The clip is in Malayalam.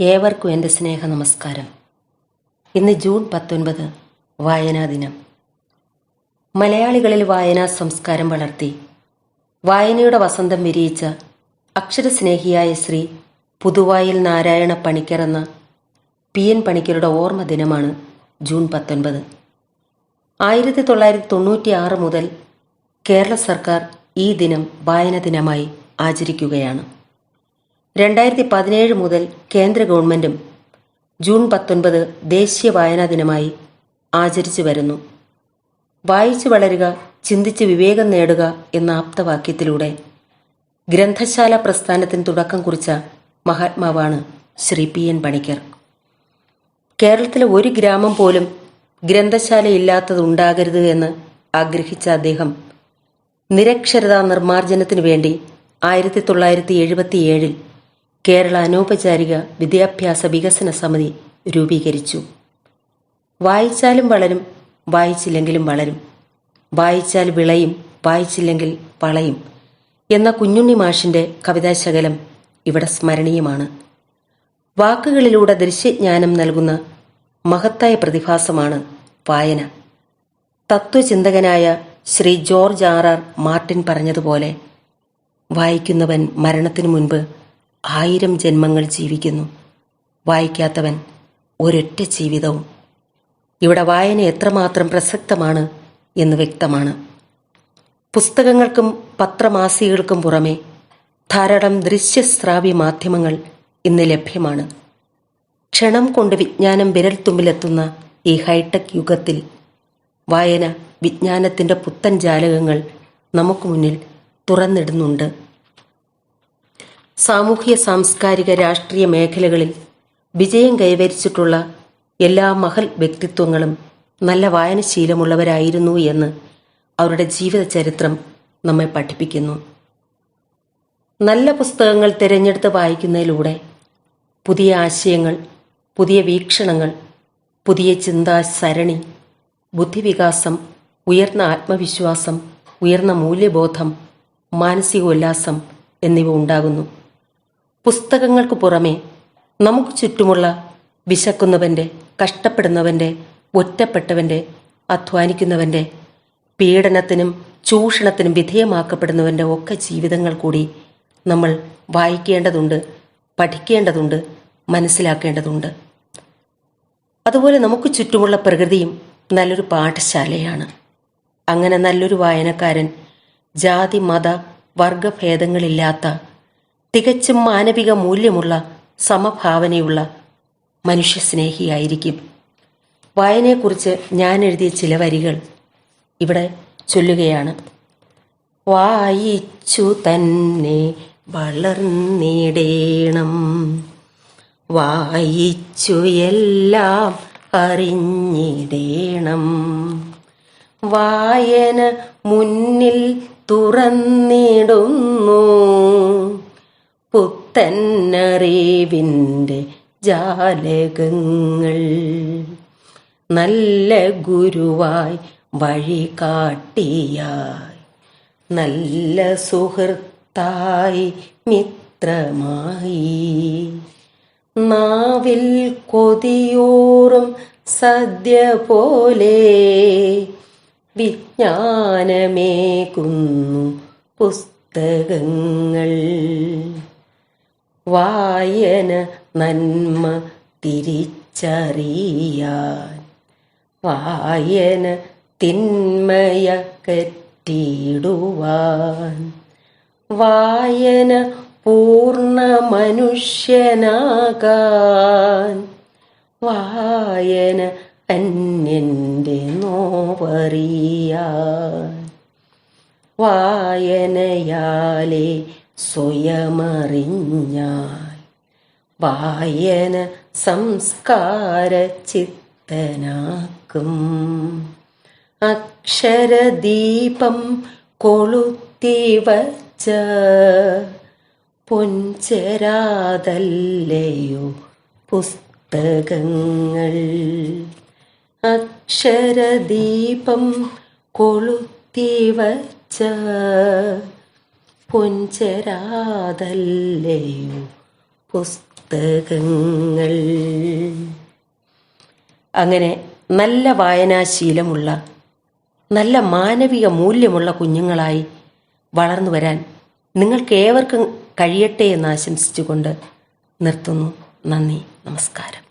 ഏവർക്കും എന്റെ സ്നേഹ നമസ്കാരം ഇന്ന് ജൂൺ പത്തൊൻപത് വായനാ ദിനം. മലയാളികളിൽ വായനാ സംസ്കാരം വളർത്തി വായനയുടെ വസന്തം വിരിയിച്ച അക്ഷരസ്നേഹിയായ ശ്രീ പുതുവായിൽ നാരായണ പണിക്കർ എന്ന പി എൻ പണിക്കരുടെ ഓർമ്മ ദിനമാണ് ജൂൺ പത്തൊൻപത്. ആയിരത്തി തൊള്ളായിരത്തി തൊണ്ണൂറ്റി ആറ് മുതൽ കേരള സർക്കാർ ഈ ദിനം വായന ദിനമായി ആചരിക്കുകയാണ്. രണ്ടായിരത്തി പതിനേഴ് മുതൽ കേന്ദ്ര ഗവൺമെന്റും ജൂൺ പത്തൊൻപത് ദേശീയ വായനാ ദിനമായി ആചരിച്ചു വരുന്നു. വായിച്ചു വളരുക ചിന്തിച്ച് വിവേകം നേടുക എന്ന ആപ്തവാക്യത്തിലൂടെ ഗ്രന്ഥശാല പ്രസ്ഥാനത്തിന് തുടക്കം കുറിച്ച മഹാത്മാവാണ് ശ്രീ പി എൻ പണിക്കർ. കേരളത്തിലെ ഒരു ഗ്രാമം പോലും ഗ്രന്ഥശാല ഇല്ലാത്തതുണ്ടാകരുത് എന്ന് ആഗ്രഹിച്ച അദ്ദേഹം നിരക്ഷരതാ നിർമ്മാർജനത്തിനു വേണ്ടി ആയിരത്തി തൊള്ളായിരത്തി എഴുപത്തിയേഴിൽ കേരള അനൗപചാരിക വിദ്യാഭ്യാസ വികസന സമിതി രൂപീകരിച്ചു. വായിച്ചാലും വളരും വായിച്ചില്ലെങ്കിലും വളരും. വായിച്ചാൽ വിളയും വായിച്ചില്ലെങ്കിൽ വളയും എന്ന കുഞ്ഞുണ്ണി മാഷിന്റെ കവിതാശകലം ഇവിടെ സ്മരണീയമാണ്. വാക്കുകളിലൂടെ ദൃശ്യജ്ഞാനം നൽകുന്ന മഹത്തായ പ്രതിഭാസമാണ് വായന. തത്വചിന്തകനായ Shri George R R Martin പറഞ്ഞതുപോലെ വായിക്കുന്നവൻ മരണത്തിനു മുൻപ് ആയിരം ജന്മങ്ങൾ ജീവിക്കുന്നു. വായിക്കാത്തവൻ ഒരൊറ്റ ജീവിതവും. ഇവിടെ വായന എത്രമാത്രം പ്രസക്തമാണ് എന്ന് വ്യക്തമാണ്. പുസ്തകങ്ങൾക്കും പത്രമാസികകൾക്കും പുറമെ ധാരാളം ദൃശ്യശ്രാവ്യ മാധ്യമങ്ങൾ ഇന്ന് ലഭ്യമാണ്. ക്ഷണം കൊണ്ട് വിജ്ഞാനം വിരൽത്തുമ്പിലെത്തുന്ന ഈ ഹൈടെക് യുഗത്തിൽ വായന വിജ്ഞാനത്തിന്റെ പുത്തൻ ജാലകങ്ങൾ നമുക്ക് മുന്നിൽ തുറന്നിടുന്നുണ്ട്. സാമൂഹ്യ സാംസ്കാരിക രാഷ്ട്രീയ മേഖലകളിൽ വിജയം കൈവരിച്ചിട്ടുള്ള എല്ലാ മഹൽ വ്യക്തിത്വങ്ങളും നല്ല വായനശീലമുള്ളവരായിരുന്നു എന്ന് അവരുടെ ജീവിത ചരിത്രം നമ്മെ പഠിപ്പിക്കുന്നു. നല്ല പുസ്തകങ്ങൾ തിരഞ്ഞെടുത്ത് വായിക്കുന്നതിലൂടെ പുതിയ ആശയങ്ങൾ പുതിയ വീക്ഷണങ്ങൾ പുതിയ ചിന്താസരണി ബുദ്ധിവികാസം ഉയർന്ന ആത്മവിശ്വാസം ഉയർന്ന മൂല്യബോധം മാനസിക ഉല്ലാസം എന്നിവ ഉണ്ടാകുന്നു. പുസ്തകങ്ങൾക്ക് പുറമെ നമുക്ക് ചുറ്റുമുള്ള വിശക്കുന്നവന്റെ കഷ്ടപ്പെടുന്നവന്റെ ഒറ്റപ്പെട്ടവന്റെ അധ്വാനിക്കുന്നവന്റെ പീഡനത്തിനും ചൂഷണത്തിനും വിധേയമാക്കപ്പെടുന്നവന്റെ ഒക്കെ ജീവിതങ്ങൾ കൂടി നമ്മൾ വായിക്കേണ്ടതുണ്ട് പഠിക്കേണ്ടതുണ്ട് മനസ്സിലാക്കേണ്ടതുണ്ട്. അതുപോലെ നമുക്ക് ചുറ്റുമുള്ള പ്രകൃതിയും നല്ലൊരു പാഠശാലയാണ്. അങ്ങനെ നല്ലൊരു വായനക്കാരൻ ജാതി മത വർഗഭേദങ്ങളില്ലാത്ത തികച്ചും മാനവിക മൂല്യമുള്ള സമഭാവനയുള്ള മനുഷ്യസ്നേഹിയായിരിക്കും. വായനയെക്കുറിച്ച് ഞാൻ എഴുതിയ ചില വരികൾ ഇവിടെ ചൊല്ലുകയാണ്. വായിച്ചു തന്നെ വളർന്നിടേണം. വായിച്ചു എല്ലാം അറിഞ്ഞിടേണം. വായന മുന്നിൽ തുറന്നിടുന്നു. പുത്തന്നറിവിന്റെ ജാലകങ്ങൾ. നല്ല ഗുരുവായി വഴി കാട്ടിയായി നല്ല സുഹൃത്തായി മിത്രമായി. നാവിൽ കൊതിയോറും സദ്യ പോലെ വിജ്ഞാനമേകുന്നു പുസ്തകങ്ങൾ. വായന നന്മ തിരിച്ചറിയാൻ. വായന തിന്മയ കറ്റിടുവാൻ വായന പൂർണ മനുഷ്യനാകാൻ. വായന അന്യന്റെ നോവറിയാൻ. വായനയാലെ സ്വയമറിഞ്ഞാൽ വായന സംസ്കാര ചിത്തനാക്കും അക്ഷരദീപം കൊളുത്തി വച്ച പൊൻചെരാതല്ലയോ പുസ്തകങ്ങൾ. അക്ഷരദീപം കൊളുത്തി വച്ച പൊൻചെരാതല്ലയോ പുസ്തകങ്ങൾ. അങ്ങനെ നല്ല വായനാശീലമുള്ള നല്ല മാനവിക മൂല്യമുള്ള കുഞ്ഞുങ്ങളായി വളർന്നു വരാൻ നിങ്ങൾക്ക് ഏവർക്കും കഴിയട്ടെ എന്ന് ആശംസിച്ചുകൊണ്ട് നിർത്തുന്നു. നന്ദി നമസ്കാരം.